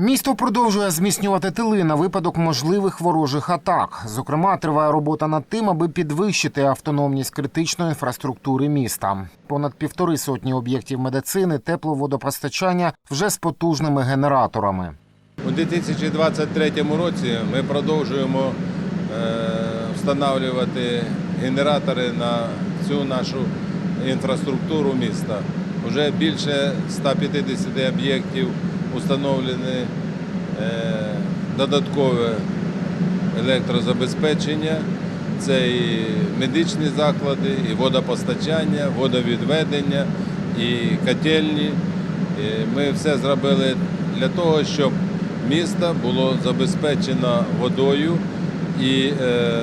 Місто продовжує зміцнювати тили на випадок можливих ворожих атак. Зокрема, триває робота над тим, аби підвищити автономність критичної інфраструктури міста. Понад півтори сотні об'єктів медицини, тепловодопостачання вже з потужними генераторами. У 2023 році ми продовжуємо е, встановлювати генератори на всю нашу інфраструктуру міста. Вже більше 150 об'єктів установлені е, додаткове електрозабезпечення. Це і медичні заклади, і водопостачання, водовідведення, і котельні. Ми все зробили для того, щоб місто було забезпечено водою. І е,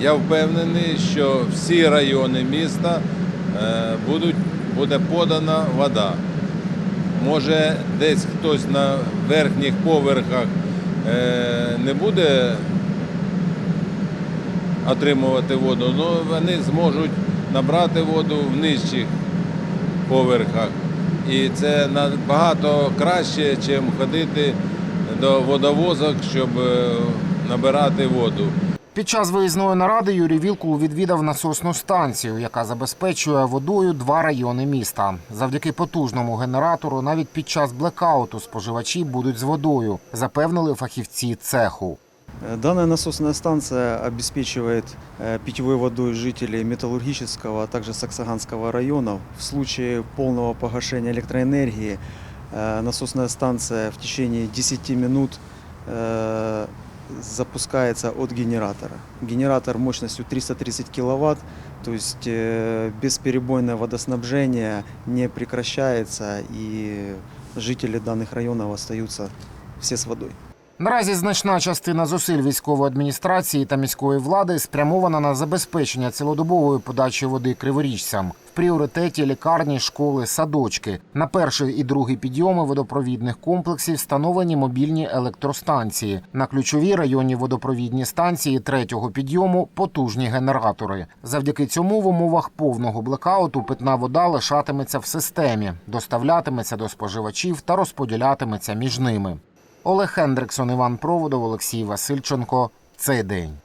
я впевнений, що всі райони міста е, будуть, буде подана вода. Може, десь хтось на верхніх поверхах е, не буде отримувати воду, але вони зможуть набрати воду в нижчих поверхах. І це набагато краще, ніж ходити до водовозок, щоб е, набирати воду. Під час виїзної наради Юрій Вілкул відвідав насосну станцію, яка забезпечує водою два райони міста. Завдяки потужному генератору, навіть під час блекауту споживачі будуть з водою, запевнили фахівці цеху. Э, Данная насосная станция обеспечивает э, питьевой водой жителей Металлургического, а также Саксаганского районов. В случае полного погашения электроэнергии э, насосная станция в течение 10 минут э, запускается от генератора. Генератор мощностью 330 киловатт, то есть э, бесперебойное водоснабжение не прекращается и жители данных районов остаются все с водой. Наразі значна частина зусиль військової адміністрації та міської влади спрямована на забезпечення цілодобової подачі води криворіжцям. В пріоритеті лікарні, школи, садочки. На перший і другий підйоми водопровідних комплексів встановлені мобільні електростанції. На ключові районні водопровідні станції третього підйому потужні генератори. Завдяки цьому в умовах повного блекауту питна вода лишатиметься в системі, доставлятиметься до споживачів та розподілятиметься між ними. Олег Хендриксон, Іван Проводов, Олексій Васильченко. Цей день.